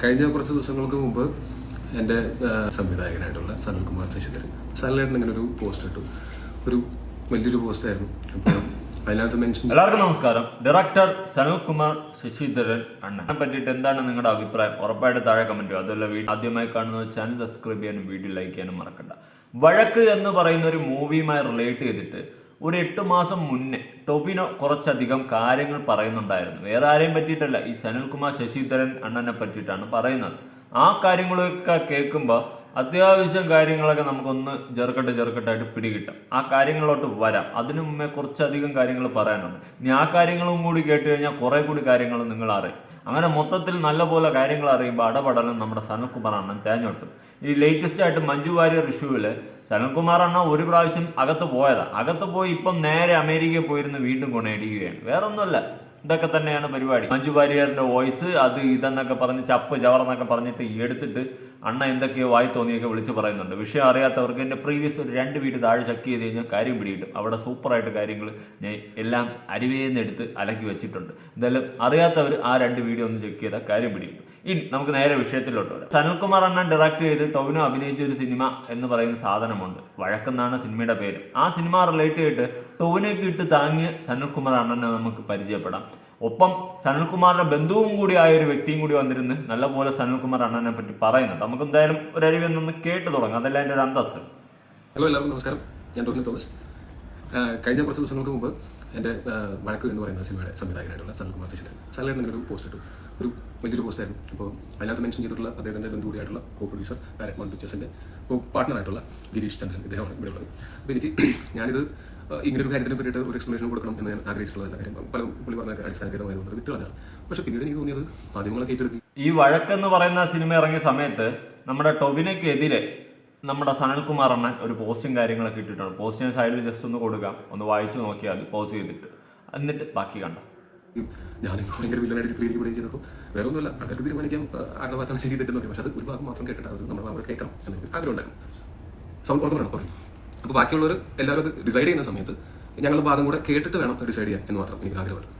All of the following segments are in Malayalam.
കഴിഞ്ഞ കുറച്ച് ദിവസങ്ങൾക്ക് മുമ്പ് എന്റെ സംവിധായകനായിട്ടുള്ള സനൽകുമാർ ശശിധരൻ. സനലേട്ടൻ ഇങ്ങനെ ഒരു പോസ്റ്റ് ഇട്ടു. ഒരു വലിയൊരു പോസ്റ്റായിരുന്നു അപ്പോൾ അതിനകത്ത് മെൻഷൻ എല്ലാവർക്കും നമസ്കാരം. ഡയറക്ടർ സനൽകുമാർ ശശിധരൻ അണ്ണനെ പറ്റിയിട്ട് എന്താണ് നിങ്ങളുടെ അഭിപ്രായം? ഉറപ്പായിട്ട് താഴെ കമന്റ് അതുപോലെ വീഡിയോ ആദ്യമായി കാണുന്ന ചാനൽ സബ്സ്ക്രൈബ് ചെയ്യാനും വീഡിയോ ലൈക്ക് ചെയ്യാനും മറക്കണ്ട. വഴക്ക് എന്ന് പറയുന്ന ഒരു മൂവിയുമായി റിലേറ്റ് ചെയ്തിട്ട് ഒരു എട്ട് മാസം മുന്നേ ടൊവിനോ കുറച്ചധികം കാര്യങ്ങൾ പറയുന്നുണ്ടായിരുന്നു. വേറെ ആരെയും പറ്റിയിട്ടല്ല. ഈ സനൽകുമാർ ശശിധരൻ അണ്ണനെ പറ്റിയിട്ടാണ് പറയുന്നത്. ആ കാര്യങ്ങളൊക്കെ കേൾക്കുമ്പോൾ അത്യാവശ്യം കാര്യങ്ങളൊക്കെ നമുക്കൊന്ന് ചെറുക്കട്ട് ചെറുക്കട്ടായിട്ട് പിടികിട്ടാം. ആ കാര്യങ്ങളോട്ട് വരാം. അതിനു മുമ്പേ കുറച്ചധികം കാര്യങ്ങൾ പറയാനുണ്ട്. ഇനി ആ കാര്യങ്ങളും കൂടി കേട്ട് കഴിഞ്ഞാൽ കുറെ കൂടി കാര്യങ്ങൾ നിങ്ങൾ അറിയും. അങ്ങനെ മൊത്തത്തിൽ നല്ലപോലെ കാര്യങ്ങൾ അറിയുമ്പോൾ അടപടലും നമ്മുടെ സനൽകുമാർ അണ്ണൻ തേഞ്ഞോട്ടും. ഈ ലേറ്റസ്റ്റ് ആയിട്ട് മഞ്ജു വാര്യർ ഇഷ്യൂവിൽ സനൽകുമാർ അണ്ണ ഒരു പ്രാവശ്യം അകത്ത് പോയതാണ് അകത്ത് പോയി ഇപ്പം നേരെ അമേരിക്കയിൽ പോയിരുന്ന് വീണ്ടും കൊണയടിക്കുകയാണ് വേറൊന്നുമല്ല. ഇതൊക്കെ തന്നെയാണ് പരിപാടി. മഞ്ജു വാര്യറിന്റെ വോയിസ് അത് ഇതെന്നൊക്കെ പറഞ്ഞ് ചപ്പ് ചവറെന്നൊക്കെ പറഞ്ഞിട്ട് എടുത്തിട്ട് അണ്ണ എന്തൊക്കെയോ വായി തോന്നിയൊക്കെ വിളിച്ച് പറയുന്നുണ്ട്. വിഷയം അറിയാത്തവർക്ക് എന്റെ പ്രീവിയസ് ഒരു രണ്ട് വീട് താഴെ ചെക്ക് ചെയ്ത് കഴിഞ്ഞാൽ കാര്യം പിടികിട്ടും. അവിടെ സൂപ്പറായിട്ട് കാര്യങ്ങൾ ഞാൻ എല്ലാം അരിവേന്ന് എടുത്ത് അലക്കി വെച്ചിട്ടുണ്ട്. എന്തായാലും അറിയാത്തവർ ആ രണ്ട് വീഡിയോ ഒന്ന് ചെക്ക് ചെയ്താൽ കാര്യം പിടികിട്ടും. ഇനി നമുക്ക് നേരെ വിഷയത്തിലോട്ട് വരാം. സനൽകുമാർ അണ്ണൻ ഡയറക്ട് ചെയ്ത് ടൗനോ അഭിനയിച്ച ഒരു സിനിമ എന്ന് പറയുന്ന സാധനമുണ്ട്. വഴക്കെന്നാണ് സിനിമയുടെ പേര്. ആ സിനിമ റിലേറ്റ് ചെയ്തിട്ട് ടൊവിനോയ്ക്ക് ഇട്ട് താങ്ങിയ സനൽകുമാർ അണ്ണനെ നമുക്ക് പരിചയപ്പെടാം. ഒപ്പം സനൽകുമാറിന്റെ ബന്ധുവും കൂടി ആയ ഒരു വ്യക്തിയും കൂടി വന്നിരുന്ന് നല്ലപോലെ സനൽകുമാർ അണ്ണനെ പറ്റി പറയുന്നുണ്ട്. നമുക്ക് എന്തായാലും ഒരു അരിവിൽ നിന്ന് കേട്ട് തുടങ്ങാം. അതല്ല എന്റെ ഒരു അന്തസ് ഹലോ എല്ലാവർക്കും നമസ്കാരം. ഞാൻ ടോമിൻ തോമസ്. കഴിഞ്ഞ കുറച്ച് ദിവസങ്ങൾക്ക് മുമ്പ് എന്റെ വഴക്കൂർ വഴക്ക് എന്ന് പറയുന്ന സിനിമയുടെ സംവിധായകനായിട്ടുള്ള സനൽകുമാർ ശശിധരൻ സനലേട്ടൻ ഒരു പോസ്റ്റ് ഇട്ടു. ഒരു വലിയൊരു പോസ്റ്റായിരുന്നു അപ്പോൾ അതിനകത്ത് മെൻഷൻ ചെയ്തിട്ടുള്ള അദ്ദേഹത്തിന്റെ ബന്ധു കോ പ്രൊഡ്യൂസർ പാരറ്റ്മോൺ പിക്ചേഴ്സിന്റെ കോ പാർട്ട്ണറായിട്ടുള്ള ഗിരീഷ് ചന്ദ്രൻ ഇദ്ദേഹമാണ് ഇവിടെ ഉള്ളത്. അപ്പോൾ എനിക്ക് ഞാനിത് ഇങ്ങനെ ഒരു കാര്യത്തിനെ പറ്റിയിട്ട് ഒരു എക്സ്പ്ലനേഷൻ കൊടുക്കണം എന്ന് ഞാൻ ആഗ്രഹിച്ചിട്ടുള്ള കാര്യം പല പുള്ളി പറഞ്ഞ അടിസ്ഥാനകരമായതുകൊണ്ട് വിട്ടുള്ളതാണ് പക്ഷേ പിന്നീട് എനിക്ക് തോന്നിയത് മാധ്യമങ്ങളൊക്കെ ഏറ്റെടുത്ത് ഈ വഴക്കെന്ന് പറയുന്ന സിനിമ ഇറങ്ങിയ സമയത്ത് നമ്മുടെ ടൊവിനയ്ക്കെതിരെ നമ്മുടെ സനൽകുമാർ അണ്ണൻ ഒരു പോസ്റ്റും കാര്യങ്ങളൊക്കെ ഇട്ടിട്ടുണ്ട്. പോസ്റ്റിന് സൈഡിൽ ജസ്റ്റ് ഒന്ന് കൊടുക്കാം. ഒന്ന് വായിച്ചു നോക്കിയാൽ മതി. പോസ്റ്റ് ചെയ്തിട്ട്. എന്നിട്ട് ബാക്കി കണ്ടോ? ഞാനിപ്പോൾ ഭയങ്കര വില്ലനായിട്ട് ചിത്രീകരിക്കുകയും ചെയ്തപ്പോൾ വേറെ ഒന്നുമില്ല ആൾക്കാർക്ക് തീരുമാനിക്കാം ആരുടെ ഭാഗത്താണ് ശരി തെറ്റെന്നൊക്കെ പക്ഷെ അത് ഒരു ഭാഗം മാത്രം കേട്ടിട്ട് അത് നമ്മൾ അവിടെ കേൾക്കണം എന്നൊക്കെ ആഗ്രഹം ഉണ്ടായിരുന്നു. സൗണ്ട് വേണം. പറയും അപ്പോൾ ബാക്കിയുള്ളവർ എല്ലാവരും അത് ഡിസൈഡ് ചെയ്യുന്ന സമയത്ത് ഞങ്ങളുടെ ഭാഗം കൂടെ കേട്ടിട്ട് വേണം ഡിസൈഡ് ചെയ്യാൻ എന്ന് മാത്രം എനിക്ക് ആഗ്രഹമുണ്ട്.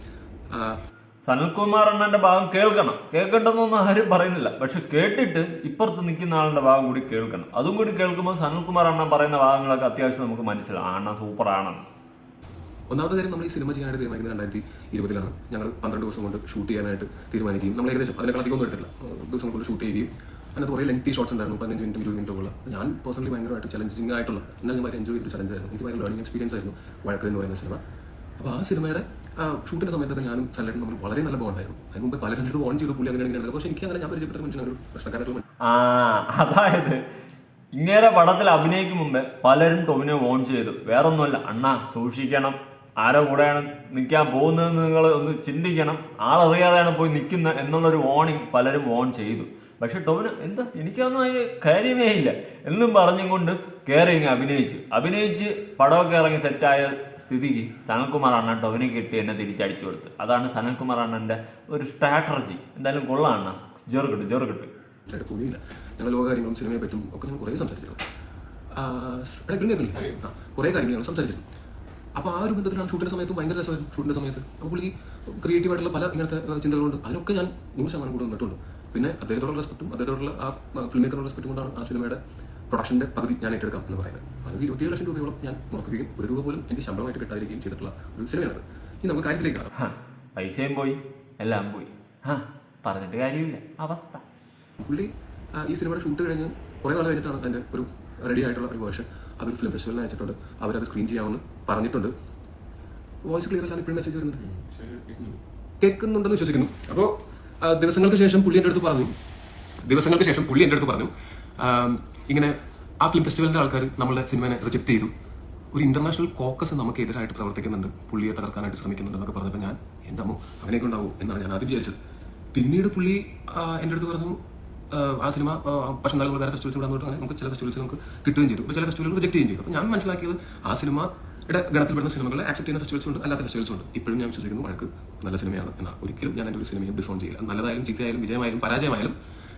സനൽകുമാർ അണ്ണന്റെ ഭാഗം കേൾക്കണം. കേൾക്കണ്ടെന്നൊന്നും ആരും പറയുന്നില്ല. പക്ഷെ കേട്ടിട്ട് ഇപ്പുറത്ത് നിൽക്കുന്ന ആളുടെ ഭാഗം കൂടി കേൾക്കണം. അതും കൂടി കേൾക്കുമ്പോൾ സനൽകുമാർ അണ്ണൻ പറയുന്ന ഭാഗങ്ങളൊക്കെ അത്യാവശ്യം നമുക്ക് മനസ്സിലാവും. അണ്ണ ആണെന്ന് ഒന്നാമത്തെ കാര്യം നമ്മൾ ഈ സിനിമ ചെയ്യാനായിട്ട് തീരുമാനിക്കുന്നത് രണ്ടായിരത്തി ഇരുപതിലാണ്. ഞങ്ങൾ പന്ത്രണ്ട് ദിവസം കൊണ്ട് ഷൂട്ട് ചെയ്യാനായിട്ട് തീരുമാനിക്കുകയും നമ്മൾ ഏകദേശം അതിനേക്കാൾ അധികം ഒന്നും എടുത്തില്ല ദിവസം കൊണ്ട് ഷൂട്ട് ചെയ്യുകയും അതിനകത്ത് കുറേ ലെങ്തി ഷോട്ട്സ് ഉണ്ടായിരുന്നു. പതിനഞ്ച് മിനിറ്റ് ഇരുപത് മിനിറ്റ് ഉള്ള ഞാൻ പേഴ്സണലി ഭയങ്കരമായിട്ട് ചലഞ്ചിങ് ആയിട്ടുള്ള എന്നാൽ ഞാൻ എൻജോയ് ചെയ്തൊരു ചലഞ്ച് ആയിരുന്നു. എനിക്ക് ഭയങ്കര ലേണിംഗ് എക്സ്പീരിയൻസ് ആയിരുന്നു വഴക്ക് എന്ന് പറയുന്ന സിനിമ. അപ്പോൾ ആ സിനിമയുടെ ഷൂട്ടിന്റെ സമയത്തൊക്കെ ഞാനും സല്ലേട്ടും തമ്മിൽ വളരെ നല്ല ബോണ്ടായിരുന്നു അതിന് മുമ്പ് പല രണ്ടു ഓൺ ചെയ്തു പുള്ളി അങ്ങനെ ഇങ്ങനെ പക്ഷേ എനിക്ക് അങ്ങനെ ഞാൻ പരിചയപ്പെട്ട മനുഷ്യനാണ് ഒരു ആ അതായത് ഇങ്ങനെ പടത്തിൽ അഭിനയിക്കും മുമ്പേ പലരും ടൊമിനെ ഓൺ ചെയ്തു. വേറൊന്നുമല്ല അണ്ണാ സൂക്ഷിക്കണം. ആരോ കൂടെയാണ് നിൽക്കാൻ പോകുന്നതെന്ന് നിങ്ങൾ ഒന്ന് ചിന്തിക്കണം. ആളറിയാതെയാണ് പോയി നിൽക്കുന്നത് എന്നുള്ളൊരു വാണിംഗ് പലരും ഓൺ ചെയ്തു. പക്ഷെ ടൊവിന് എന്താ എനിക്കൊന്നും അതിന് കാര്യമേ ഇല്ല. എന്നും പറഞ്ഞും കൊണ്ട് കയറി അഭിനയിച്ചു. അഭിനയിച്ച് പടമൊക്കെ ഇറങ്ങി സെറ്റായ സ്ഥിതിക്ക് സനൽകുമാർ അണ്ണൻ ടൊവിനെ കിട്ടി എന്നെ തിരിച്ചടിച്ചു കൊടുത്ത്. അതാണ് സനൽകുമാർ അണ്ണന്റെ ഒരു സ്ട്രാറ്റജി. എന്തായാലും കൊള്ളാണ് ജോർ കിട്ടും ജോർ കിട്ടും. തോന്നിയില്ല ഞങ്ങൾ ലോക കാര്യങ്ങളും സിനിമയെ പറ്റും ഒക്കെ ഞാൻ കുറേ സംസാരിച്ചിരുന്നു. കുറേ കാര്യങ്ങൾ ഞങ്ങൾ സംസാരിച്ചിരുന്നു. അപ്പോൾ ആ ഒരു ബന്ധത്തിലാണ് ഷൂട്ടിന്റെ സമയത്ത് ഭയങ്കര രസമായിരുന്നു ഷൂട്ടിന്റെ സമയത്ത്. അപ്പോൾ പുള്ളി ക്രിയേറ്റീവ് ആയിട്ടുള്ള പല ഇങ്ങനത്തെ ചിന്തകളുണ്ട്. അതിനൊക്കെ ഞാൻ നൂറ് ശതമാനം കൂടെ നിന്നിട്ടുണ്ട് പിന്നെ അദ്ദേഹത്തോടുള്ള റെസ്പെക്റ്റും അദ്ദേഹത്തോടുള്ള ആ ഫിലിം മേക്കറുടെ റെസ്പെക്റ്റും കൊണ്ടാണ് ആ സിനിമയുടെ പ്രൊഡക്ഷന്റെ പകുതി ഞാൻ ഏറ്റെടുക്കാം എന്ന് പറയുന്നത്. അത് ഇരുപത്തിയേഴ് ലക്ഷം രൂപയോളം ഞാൻ മുടക്കുകയും ഒരു രൂപ പോലും എനിക്ക് ശമ്പളമായിട്ട് കിട്ടാതിരിക്കുകയും ചെയ്തിട്ടുള്ള ഒരു സിനിമയാണത്. ഇനി നമുക്ക് കാര്യത്തിലേക്ക് കാണാം പൈസയും പോയി എല്ലാം പോയി. പറഞ്ഞിട്ട് കാര്യമില്ല. അവസ്ഥ. പുള്ളി ഈ സിനിമയുടെ ഷൂട്ട് കഴിഞ്ഞ് കുറേ നാൾ കഴിഞ്ഞിട്ടാണ് അതിന്റെ ഒരു റെഡി ആയിട്ടുള്ള ഒരു വേർഷൻ അതൊരു ഫിലിം ഫെസ്റ്റിവലിന് അയച്ചിട്ടുണ്ട്. അവരത് സ്ക്രീൻ ചെയ്യാമെന്ന് പറഞ്ഞിട്ടുണ്ട്. വോയിസ് ക്ലിയർ അല്ലാതെ ഇപ്പോഴും മെസ്സേജ് വരുന്നുണ്ട്. കേൾക്കുന്നുണ്ടെന്ന് വിശ്വസിക്കുന്നു. അപ്പോൾ ദിവസങ്ങൾക്ക് ശേഷം പുള്ളി എന്റെ അടുത്ത് പറഞ്ഞു. ദിവസങ്ങൾക്ക് ശേഷം പുള്ളി എന്റെ അടുത്ത് പറഞ്ഞു. ഇങ്ങനെ ആ ഫിലിം ഫെസ്റ്റിവലിന്റെ ആൾക്കാർ നമ്മളെ സിനിമയെ റിജക്ട് ചെയ്തു. ഒരു ഇന്റർനാഷണൽ കോക്കസ് നമുക്ക് എതിരായിട്ട് പ്രവർത്തിക്കുന്നുണ്ട്. പുള്ളിയെ തകർക്കാനായിട്ട് ശ്രമിക്കുന്നുണ്ട് എന്നൊക്കെ പറഞ്ഞപ്പോൾ ഞാൻ എന്റെ അമ്മ അങ്ങനെയൊക്കെ ഉണ്ടാവും എന്നാണ് ഞാൻ ആദ്യം വിചാരിച്ചത്. പിന്നീട് പുള്ളി എന്റെ അടുത്ത് പറഞ്ഞു ആ, സിനിമ പക്ഷെ നല്ല വേറെ ഫെസ്റ്റിവൽസ് ഇവിടെ അങ്ങനെ നമുക്ക് ചില ഫെസ്റ്റിവൽസ് നമുക്ക് കിട്ടുകയും ചെയ്തു. ചില ഫെസ്റ്റിവലുകൾ റിജക്ട് ചെയ്യുകയും ചെയ്തു. അപ്പോൾ ഞാൻ മനസ്സിലാക്കിയത് ആ സിനിമ ഇവിടെ ഗണത്തിൽപ്പെടുന്ന സിനിമകളെ ആക്സെപ്റ്റ് ചെയ്യുന്ന ഫെസ്റ്റിവൽസ് ഉണ്ട് അല്ലാത്ത ഫെസ്റ്റിവൽസ് ഉണ്ട്. ഇപ്പോഴും ഞാൻ വിശ്വസിക്കുന്നു വഴക്ക് നല്ല സിനിമയാണ് എന്നാൽ ഒരിക്കലും ഞാൻ എന്റെ ഒരു സിനിമയെ ഡിസോൺ ചെയ്യില്ല. നല്ലതായാലും ചീത്തയായാലും വിജയമായാലും പരാജയമായാലും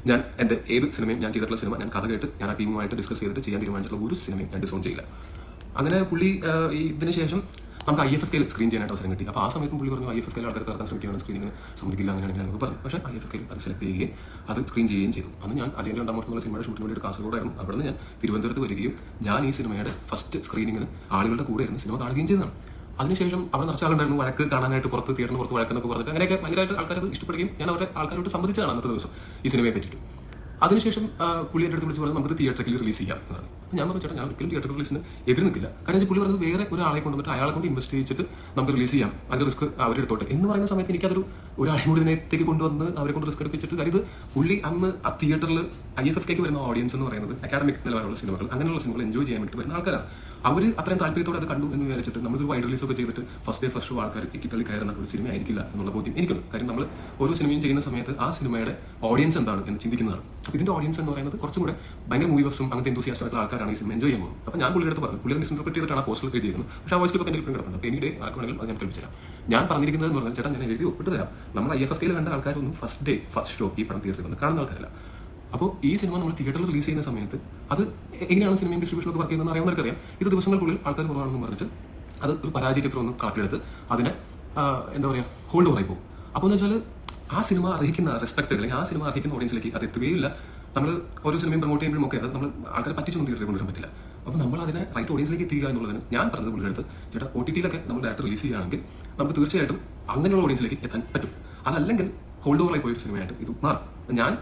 ഞാൻ എന്റെ ഏത് സിനിമയും ഞാൻ ചെയ്തിട്ടുള്ള സിനിമ ഞാൻ കഥ കേട്ട് ഞാൻ ആ ടീമുമായിട്ട് ഡിസ്കസ് ചെയ്തിട്ട് ചെയ്യാൻ തീരുമാനിച്ചിട്ടുള്ള ഒരു സിനിമയും ഞാൻ ഡിസോൺ ചെയ്യില്ല. അങ്ങനെ പുള്ളി ഇതിന് ശേഷം നമുക്ക് ഐ എഫ് എഫ് കെയിൽ സ്ക്രീൻ ചെയ്യാനായിട്ട് അവസരം കിട്ടി. അപ്പോൾ ആ സമയത്തും പുള്ളി പറഞ്ഞു ഐ എഫ് എഫ് കെയിൽ ആൾക്കാർ ഇറക്കാൻ ശ്രമിക്കുകയാണ് സ്ക്രീനിങ്ങിന് സമ്മതിക്കില്ല അങ്ങനെയാണ് ഞാൻ പറഞ്ഞു. പക്ഷേ ഐ എഫ് എഫ് കെയിൽ അത് സെലക്ട് ചെയ്യുകയും അത് സ്ക്രീൻ ചെയ്യുകയും ചെയ്തു. അന്ന് ഞാൻ അജയൻ രണ്ടാം വർഷമുള്ള സിനിമയുടെ ഷൂട്ടിന് വേണ്ടി കാസർഗോഡായിരുന്നു അവിടെ നിന്ന് ഞാൻ തിരുവനന്തപുരത്ത് വരികയും ഞാൻ ഈ സിനിമയുടെ ഫസ്റ്റ് സ്ക്രീനിങ്ങിന് ആളുകളുടെ കൂടെ സിനിമ കാണുകയും ചെയ്തതാണ്. അതിനുശേഷം അവിടെ നിറച്ച ആളുണ്ടായിരുന്നു വഴക്ക് കാണാനായിട്ട് പുറത്ത് തിയേറ്ററിന് പുറത്ത് വഴക്കെന്നൊക്കെ പറഞ്ഞിട്ട്. അങ്ങനെയൊക്കെ ഭയങ്കരമായിട്ട് ആൾക്കാരത് ഇഷ്ടപ്പെടുകയും ഞാൻ അവരുടെ ആൾക്കാരോട് സംബന്ധിച്ചാണ് അന്നത്തെ ദിവസം ഈ സിനിമയെ പറ്റിയിട്ട്. അതിനുശേഷം പുള്ളി എന്റെ അടുത്ത് വിളിച്ച് പറഞ്ഞു നമുക്ക് തിയേറ്ററിൽ റിലീസ് ചെയ്യാം എന്ന് അപ്പോൾ ഞാൻ പറഞ്ഞു ചേട്ടാ ഞാൻ ഒരിക്കലും തിയേറ്റർ റിലീസിന് എതിർ നിൽക്കില്ല കാരണം പുള്ളി പറഞ്ഞത് വേറെ ഒരാളെ കൊണ്ടുവന്നിട്ട് അയാളെ കൊണ്ട് ഇൻവെസ്റ്റ് ചെയ്തിട്ട് നമുക്ക് റിലീസ് ചെയ്യാം. അതിൽ റിസ്ക് അവരെടുത്തോട്ടെ എന്ന് പറയുന്ന സമയത്ത് എനിക്കതൊരു ഒരാളെ കൂടി ഇതിനകത്തേക്ക് കൊണ്ടുവന്ന് അവരെ കൊണ്ട് റിസ്ക് എടുപ്പിച്ചിട്ട് അതായത് പുള്ളി അന്ന് ആ തിയേറ്ററിൽ ഐ എഫ് എഫ് കെക്ക് വരുന്ന ഓഡിയൻസ് എന്ന് പറയുന്നത് അക്കാഡമിക് നിലവാരമുള്ള സിനിമകൾ അങ്ങനെയുള്ള സിനിമകൾ എൻജോയ് ചെയ്യാൻ വേണ്ടി വരുന്ന ആൾക്കാരാണ്. അവർ അത്രയും താല്പര്യത്തോടെ അത് കണ്ടു എന്ന് വിചാരിച്ചിട്ട് നമ്മളൊരു വൈഡ് റിലീസ് ഒക്കെ ചെയ്തിട്ട് ഫസ്റ്റ് ഡേ ഫസ്റ്റ് ഷോ ആൾക്കാർ തിക്കിത്തള്ളി കയറുന്ന ഒരു സിനിമ ആയിരിക്കില്ല എന്നുള്ള ബോധ്യം എനിക്കുണ്ട്. കാര്യം നമ്മൾ ഓരോ സിനിമയും ചെയ്യുന്ന സമയത്ത് ആ സിനിമയുടെ ഓഡിയൻസ് എന്താണ് എന്ന് ചിന്തിക്കുന്നതാണ്. അപ്പോൾ ഇതിന്റെ ഓഡിയൻസ് എന്ന് പറയുന്നത് കുറച്ചും കൂടെ ഭയങ്കര മൂവി വസ്സും അങ്ങനത്തെ ആയിട്ടുള്ള ആൾക്കാരാണ് ഈ സിനിമ എൻജോയ് ചെയ്യാൻ പോകുന്നത് അപ്പോൾ ഞാൻ പുള്ളിയുടെ അടുത്ത് പറഞ്ഞു പുള്ളി മിസ്ഇന്റർപ്രറ്റ് ചെയ്തിട്ടാണ് ആ പോസ്റ്റർ എഴുതിയിരുന്നത് പക്ഷേ ആ വോയിസ് ക്ലിപ്പ് എന്റെ കിടക്കുന്നത് അപ്പോൾ എനി ഡേ ആർക്കാണെങ്കിലും അത് ഞാൻ കേൾപ്പിച്ചു തരാം. ഞാൻ പറഞ്ഞിരിക്കുന്നത് എന്ന് പറഞ്ഞാൽ ചേട്ടാ ഞാൻ എഴുതി ഒപ്പിട്ട് തരാം. നമ്മൾ ഐ എഫ് എഫ് കെയിൽ കണ്ട ആൾക്കാരൊന്നും ഫസ്റ്റ് ഡേ ഫസ്റ്റ് ഷോ ഈ പടം തിയേറ്ററിൽ വന്ന് കാണുന്ന ആൾക്കാരല്ല. അപ്പോൾ ഈ സിനിമ നമ്മൾ തിയേറ്ററിൽ റിലീസ് ചെയ്യുന്ന സമയത്ത് അത് എങ്ങനെയാണ് സിനിമയും ഡിസ്ട്രിബ്യൂഷൻ ഒക്കെ വർക്ക് ചെയ്യുന്നത് അറിയാവുന്നവർക്കറിയാം. ഇത് ദിവസങ്ങൾക്കുള്ളിൽ ആൾക്കാർ കുറവാണെന്ന് പറഞ്ഞിട്ട് അത് ഒരു പരാജയ ചിത്രം ഒന്ന് കാട്ടിയെടുത്ത് അതിനെ എന്താ പറയുക ഹോൾഡ് പറയും പോകും. അപ്പോൾ എന്ന് വെച്ചാൽ ആ സിനിമ അർഹിക്കുന്ന റെസ്പെക്ട് അല്ലെങ്കിൽ ആ സിനിമ അർഹിക്കുന്ന ഓഡിയൻസിലേക്ക് അത് എത്തുകയില്ല. നമ്മൾ ഓരോ സിനിമയും പ്രൊമോട്ട് ചെയ്യുമ്പോഴും ഒക്കെ അത് നമ്മൾ ആൾക്കാരെ പറ്റിച്ചൊന്നും തിയേറ്ററിൽ കൊണ്ടുവരാൻ പറ്റില്ല. അപ്പോൾ നമ്മൾ അതിനെ റൈറ്റ് ഓഡിയൻസിലേക്ക് എത്തിക്കുക എന്നുള്ളതിന് ഞാൻ പറഞ്ഞത് പുള്ളിയെടുത്ത് ചേട്ടാ ഒ ടി ടിയിലൊക്കെ നമ്മൾ ഡയറക്റ്റ് റിലീസ് ചെയ്യുകയാണെങ്കിൽ നമുക്ക് തീർച്ചയായിട്ടും അങ്ങനെയുള്ള ഓഡിയൻസിലേക്ക് എത്താൻ പറ്റും. അതല്ലെങ്കിൽ ഹോൾഡ് ഓവറായി പോയൊരു സിനിമയായിട്ട് ഇത് മാറും. ഞാൻ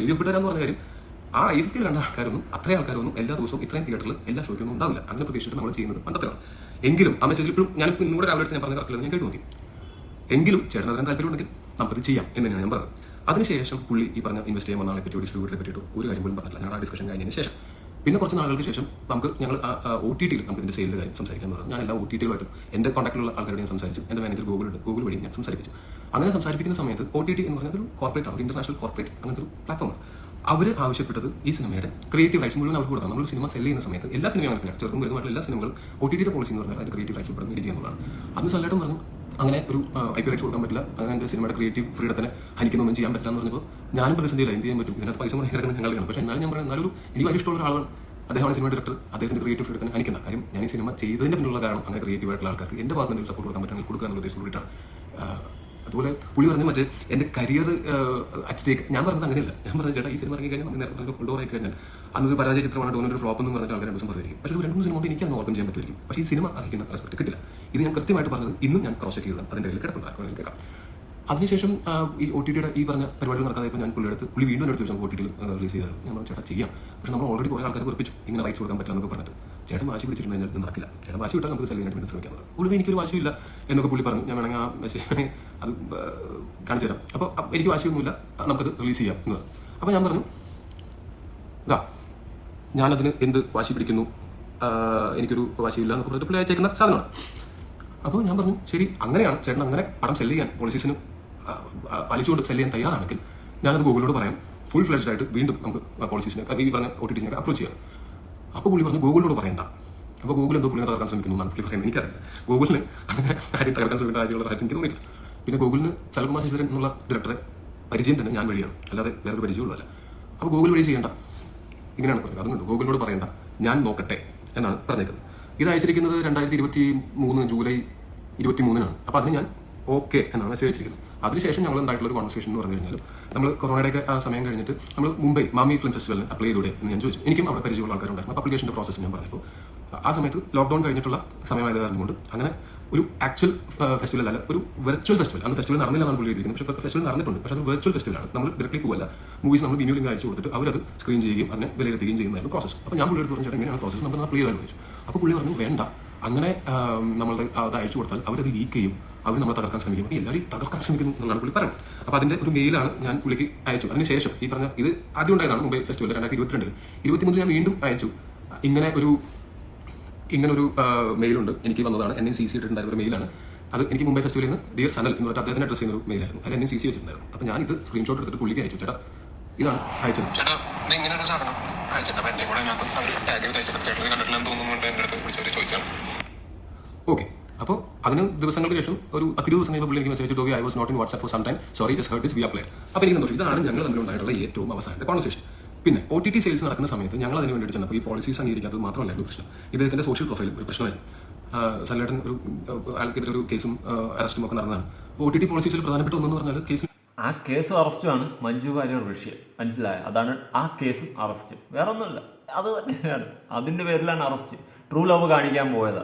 എഴുതി ഒപ്പിട്ടുതരാന്ന് പറഞ്ഞ കാര്യം ആ ഐ എഫ് കണ്ട ആൾക്കാരൊന്നും അത്രയും ആൾക്കാരൊന്നും എല്ലാ ദിവസവും ഇത്രയും തിയേറ്ററിൽ എല്ലാ ഷോയ്ക്കൊന്നും ഉണ്ടാവില്ല. അങ്ങനെ പ്രതീക്ഷിച്ചിട്ട് നമ്മൾ ചെയ്യുന്നത് പണ്ടത്തെയാണ് എങ്കിലും ആ മെസ്സേജിൽ ഇപ്പോഴും ഞാൻ ഇപ്പോൾ നിങ്ങളുടെ രാവിലെ ഞാൻ പറഞ്ഞ കറക്റ്റില്ല ഞാൻ കേട്ടു നോക്കി. എങ്കിലും ചേട്ടൻ തരാൻ താല്പര്യമുണ്ടെങ്കിൽ നമുക്കത് ചെയ്യാം എന്ന് തന്നെയാണ് ഞാൻ പറഞ്ഞത്. അതിനുശേഷം പുള്ളി ഈ പറഞ്ഞ ഇൻവെസ്റ്റ് ചെയ്യാൻ വന്ന ആളെ പറ്റിയോ ഡിസ്ട്രിബ്യൂട്ടറെ പറ്റിയോ ഒരു കാര്യം പോലും പറഞ്ഞില്ല ഞാൻ ആ ഡിസ്കഷൻ കഴിഞ്ഞതിന് ശേഷം. പിന്നെ കുറച്ച് നാളുകൾക്ക് ശേഷം നമുക്ക് ഞങ്ങൾ ഒ ടി ടിയിൽ നമുക്ക് ഇതിന്റെ സെയിലിന്റെ കാര്യം സംസാരിക്കാൻ പറഞ്ഞു ഞാൻ എല്ലാ ഒ ടി ടികളുമായിട്ടും എന്റെ കോൺടാക്റ്റിലുള്ള ആൾക്കാരോട് ഞാൻ സംസാരിച്ചു. എന്റെ മാനേജർ ഗൂഗിൾ ഉണ്ട്. ഗൂഗിൾ വഴി ഞാൻ സംസാരിച്ചു അങ്ങനെ സംസാരിപ്പിക്കുന്ന സമയത്ത് ഒ ടി ടി എന്ന് പറഞ്ഞാൽ ഒരു കോർപ്പറേറ്റ് ആണ്. ഇന്റർനാഷണൽ കോർപ്പറേറ്റ് അങ്ങനത്തെ ഒരു പ്ലാറ്റ്ഫോം അവർ ആവശ്യപ്പെട്ടത് ഈ സിനിമയുടെ ക്രിയേറ്റീവ് റൈറ്റ്സ് മുഴുവൻ അവർക്ക് കൊടുക്കണം. നമ്മൾ സിനിമ സെല്ല് ചെയ്യുന്ന സമയത്ത് എല്ലാ സിനിമയും ചെറുതും വലുതുമായിട്ടുള്ള എല്ലാ സിനിമകളും ഒ ടി ടിയുടെ പോളിസി എന്ന് പറഞ്ഞാൽ അതിന്റെ ക്രിയേറ്റീവ് റൈറ്റ്സ് ഉൾപ്പെടുന്ന മീഡിയ എന്നുള്ളതാണ് അന്ന് സല്ലായിട്ടും പറഞ്ഞു അങ്ങനെ ഒരു ഐ പി റൈറ്റ്സ് കൊടുക്കാൻ പറ്റില്ല. അങ്ങനെ സിനിമയുടെ ക്രിയേറ്റീവ് ഫ്രീഡത്തിനെ ഹനിക്കുന്നൊന്നും ചെയ്യാൻ പറ്റില്ല എന്ന് പറഞ്ഞപ്പോൾ ഞാനും പ്രതിസന്ധിയില്ല എന്ത് ചെയ്യാൻ പറ്റും? ഇതിനകത്ത് പൈസ മുടക്കി കിടക്കുന്ന ഞങ്ങളാണ് പക്ഷേ എന്നാലും ഞാൻ പറയുന്നത് എന്നാലും എനിക്ക് ഭയങ്കര ഇഷ്ടമുള്ള ഒരാളാണ്. അദ്ദേഹമാണ് സിനിമ ഡയറക്ടർ അദ്ദേഹത്തിന്റെ ക്രിയേറ്റീവ് ഫ്രീഡത്തിന് ഹനിക്കുന്ന കാര്യം ഞാൻ ഈ സിനിമ ചെയ്തതിന്റെ പിന്നുള്ള കാരണം അങ്ങനെ ക്രിയേറ്റീവ് ആയിട്ടുള്ള ആൾക്കാർക്ക് എന്റെ ഭാഗത്ത് സപ്പോർട്ട് കൊടുക്കാൻ പറ്റുമെങ്കിൽ കൊടുക്കുക എന്നുള്ള ഉദ്ദേശം കൂടിയിട്ടാണ്. അതുപോലെ പുള്ളി പറഞ്ഞ മറ്റേ എന്റെ കരിയർ അറ്റ് സ്റ്റേക്ക് ഞാൻ പറഞ്ഞത് അങ്ങനെയല്ല. ഞാൻ പറഞ്ഞ ചേട്ടാ ഈ സിനിമ ഇറങ്ങി കഴിഞ്ഞാൽ നമ്മൾ നേരത്തെ കൊണ്ടുപോയി കഴിഞ്ഞാൽ അന്നൊരു പരാജയ ചിത്രമാണ് ഡോനൊരു ഫ്ലോപ്പ് എന്ന് പറഞ്ഞിട്ട് ആൾക്കാർ ദിവസം പറയും പക്ഷേ ഒരു രണ്ട് മൂന്ന് സിനിമ എനിക്ക് അത് ഓർക്കം ചെയ്യാൻ പറ്റുമായിരിക്കും. പക്ഷേ ഈ സിനിമ അറിയിക്കുന്ന റെസ്പെക്ട് കിട്ടില്ല. ഇത് ഞാൻ കൃത്യമായിട്ട് പറഞ്ഞത് ഇന്നും ഞാൻ ക്രോസ് ചെക്ക് ചെയ്തത് അതിന്റെ കയ്യിൽ കിടപ്പുണ്ടാക്കും കേൾക്കാം. അതിനുശേഷം ഈ ഒ ടി ടിയുടെ ഈ പറഞ്ഞ പരിപാടികൾ നടക്കാതെ ഇപ്പോൾ ഞാൻ പുള്ളിയെടുത്ത് പുള്ളി വീണ്ടും എടുത്ത് ദിവസം ഒ ടി ടിയിൽ റിലീസ് ചെയ്താൽ ഞാൻ ചേട്ടാ ചെയ്യാം. പക്ഷേ നമ്മൾ ഓൾറെഡി കുറേ ആൾക്കാർ കുറിപ്പിച്ചു ഇങ്ങനെ റൈറ്റ്സ് കൊടുക്കാൻ പറ്റില്ല എന്നൊക്കെ പറഞ്ഞിട്ട്. ചേട്ടൻ വാശി പിടിച്ചിരുന്നു ഞാൻ നടക്കില്ല. ചേട്ടൻ വാശി വിട്ടാൽ നമുക്ക് സെൽ ചെയ്യാനായിട്ട് വേണ്ടി ശ്രമിക്കാൻ പറഞ്ഞു. പുള്ളി എനിക്കൊരു വാശിയില്ല എന്നൊക്കെ പുള്ളി പറഞ്ഞു. ഞാൻ വേണമെങ്കിൽ ആ മെസ്സേജ് അത് കാണിച്ചു തരാം. അപ്പോൾ എനിക്ക് വാശിയൊന്നുമില്ല. നമുക്കത് റിലീസ് ചെയ്യാം എന്ന് പറഞ്ഞു. അപ്പോൾ ഞാൻ പറഞ്ഞു ഇതാ ഞാനതിന് എന്ത് വാശി പിടിക്കുന്നു? എനിക്കൊരു വാശിയില്ല എന്നൊക്കെ പറഞ്ഞിട്ട് പുള്ളി അയച്ചേക്കുന്ന സാധനമാണ് അപ്പോൾ ഞാൻ പറഞ്ഞു ശരി അങ്ങനെയാണ്. ചേട്ടൻ അങ്ങനെ പടം സെല്ല് ചെയ്യാൻ പോളിസീസിന് പലിച്ചുകൊണ്ട് സെല്ല് ചെയ്യാൻ തയ്യാറാണെങ്കിൽ ഞാനത് ഗൂഗിളിനോട് പറയാം. ഫുൾ ഫ്ലെഡ്ജ് ആയിട്ട് വീണ്ടും നമുക്ക് പോളിസീസിനെ ഈ പറഞ്ഞ ഒ ടി ടിസിനെ അപ്രോച്ച് ചെയ്യാം. അപ്പോൾ പുള്ളി പറഞ്ഞു ഗൂഗിളിനോട് പറയണ്ട. അപ്പോൾ ഗൂഗിൾ എന്തോ പുള്ളിനെ തകർക്കാൻ ശ്രമിക്കുന്നു എന്നാണ് പുള്ളി പറയുന്നത്. എനിക്കറിയില്ല. ഗൂഗിളിന് അങ്ങനെ കാര്യം തകർക്കാൻ ശ്രമിക്കുന്ന കാര്യം എനിക്ക് തോന്നിയില്ല പിന്നെ ഗൂഗിളിന് സൽകുമാർ ശശിധരൻ എന്നുള്ള ഡയറക്ടറെ പരിചയം തന്നെ ഞാൻ വഴിയാണ്. അല്ലാതെ വേറൊരു പരിചയമുള്ളതല്ല അപ്പോൾ ഗൂഗിൾ വഴി ചെയ്യേണ്ട. ഇങ്ങനെയാണ് പറഞ്ഞത്. അതുകൊണ്ട് ഗൂഗിളിനോട് പറയണ്ട. ഞാൻ നോക്കട്ടെ എന്നാണ് പറഞ്ഞേക്കുന്നത്. ഇത് അയച്ചിരിക്കുന്നത് രണ്ടായിരത്തി ഇരുപത്തി മൂന്ന് ജൂലൈ ഇരുപത്തി മൂന്നിനാണ് അപ്പോൾ അതിന് ഞാൻ ഓക്കെ എന്നാണ് മെസ്സേജ് അയച്ചിരിക്കുന്നത് അതിനുശേഷം ഞങ്ങൾ ഉണ്ടായിട്ടുള്ള ഒരു കോൺവെർസേഷൻ എന്ന് പറഞ്ഞു കഴിഞ്ഞാൽ നമ്മൾ കൊറോണയുടെ ആ സമയം കഴിഞ്ഞിട്ട് നമ്മൾ മുംബൈ മാമി ഫിലിം ഫെസ്റ്റിവലിന് അപ്ലൈ ചെയ്തൂടെ എന്ന് ഞാൻ ചോദിച്ചു. എനിക്കും അവിടെ പരിചയമുള്ള ആൾക്കാരുണ്ടായിരുന്നു. അപ്പോൾ അപ്ലിക്കേഷന്റെ പ്രോസസ്സ് ഞാൻ പറഞ്ഞപ്പോൾ ആ സമയത്ത് ലോക്ക്ഡൗൺ കഴിഞ്ഞിട്ടുള്ള സമയമായത് കൊണ്ട് അങ്ങനെ ഒരു ആക്ച്വൽ ഫെസ്റ്റിവൽ അല്ല ഒരു വെർച്വൽ ഫെസ്റ്റിവൽ അന്ന് ഫെസ്റ്റിവൽ നടന്നില്ല എന്നാണ് പുള്ളി ഇരിക്കുന്നത് പക്ഷേ ഫെസ്റ്റിവൽ നടന്നിട്ടുണ്ട്. പക്ഷേ അത് വെർച്വൽ ഫെസ്റ്റിവലാണ് നമ്മൾ ഡയറക്റ്റ്ലി പോകല്ല മൂവീസ് നമ്മൾ വിനിയോ ലിങ്ക് അയച്ചു കൊടുത്തിട്ട് അവരത് സ്ക്രീൻ ചെയ്യുകയും അതിനെ വിലയിരുത്തുകയും ചെയ്യുന്നതായിരുന്നു പ്രോസസ് അപ്പോൾ ഞാൻ പുള്ളിയോട് പറഞ്ഞു എങ്ങനെയാണ് പ്രോസസ് നമ്മൾ ക്ലിയർ ആയിരുന്നു ചോദിച്ചു. അപ്പോൾ പുള്ളി പറഞ്ഞു വേണ്ട. അങ്ങനെ നമ്മളുടെ അത് അയച്ചു കൊടുത്താൽ അവരത് ലീക്ക് ചെയ്യും. അവർ നമ്മൾ തകർക്കാൻ ശ്രമിക്കും. അപ്പോൾ എല്ലാവരും തകർക്കാൻ ശ്രമിക്കുന്നു എന്നാണ് പുള്ളി പറയുന്നത് അപ്പോൾ അതിന്റെ ഒരു മെയിലാണ് ഞാൻ പുള്ളിക്ക് അയച്ചു. അതിനുശേഷം ഈ പറഞ്ഞ ഇത് ആദ്യം ഉണ്ടായതാണ് മുംബൈ ഫെസ്റ്റിവൽ രണ്ടായിരത്തി ഇരുപത്തിരണ്ടിൽ ഇരുപത്തിമൂന്നിൽ ഞാൻ വീണ്ടും അയച്ചു. ഇങ്ങനെ ഒരു ഇങ്ങനെ ഒരു മെയിലുണ്ട് എനിക്ക് വന്നതാണ്. എന്നെ സി സി ഇട്ടിട്ടുണ്ടായിരുന്ന ഒരു മെയിലാണ് അത് എനിക്ക് മുംബൈ ഫെസ്റ്റിവലിൽ നിന്ന് ഡിയർ സനൽ എന്ന് പറഞ്ഞിട്ട് അദ്ദേഹത്തിന് അഡ്രസ് ചെയ്യുന്ന ഒരു മെയിലായിരുന്നു അതിൽ എന്നെ സി സി വെച്ചിട്ടുണ്ടായിരുന്നു. അപ്പോൾ ഞാൻ ഇത് സ്ക്രീൻഷോട്ട് എടുത്തിട്ട് പുള്ളിക്ക് അയച്ചു. ചേട്ടാ ഇതാണ് അയച്ചത്. ഓക്കെ അപ്പോൾ അതിന് ദിവസങ്ങൾക്ക് ശേഷം ഒരു പത്ത് ദിവസം കഴിയുമ്പോൾ പുള്ളി എനിക്ക് message Toby I was not in WhatsApp for some time sorry just hurt is we applied അപ്പോൾ എനിക്ക് സന്തോഷം. ഇതാണ് ഞങ്ങൾ തമ്മിലുണ്ടായിട്ടുള്ള ഏറ്റവും അവസാനത്തെ കോൺവെർസേഷൻ പിന്നെ ഒ ടി ടി സെയിൽസ് നടക്കുന്ന സമയത്ത് ഞങ്ങൾ അതിന് വേണ്ടി ചെന്നപ്പോൾ ഈ പോളിസീസ് അംഗീകരിക്കാത്തത് മാത്രമല്ലായിരുന്നു പ്രശ്നം. ഇദ്ദേഹത്തിന്റെ സോഷ്യൽ പ്രൊഫൈലും ഒരു പ്രശ്നമായിരുന്നു സല്ലേട്ടൻ ഒരു അയാൾക്കെതിരെ ഒരു കേസും അറസ്റ്റും ഒക്കെ നടന്നതാണ്. ഒ ടി ടി പോളിസീസിൽ പ്രധാനപ്പെട്ട ഒന്നെന്ന് പറഞ്ഞാൽ കേസ് ആ കേസും അറസ്റ്റുമാണ് മഞ്ജു വാര്യർ വിഷയം. മനസ്സിലായ? അതാണ് ആ കേസും അറസ്റ്റ് വേറെ ഒന്നുമില്ല അത് തന്നെയാണ്. അതിന്റെ പേരിലാണ് അറസ്റ്റ് ട്രൂ ലവ് കാണിക്കാൻ പോയത്.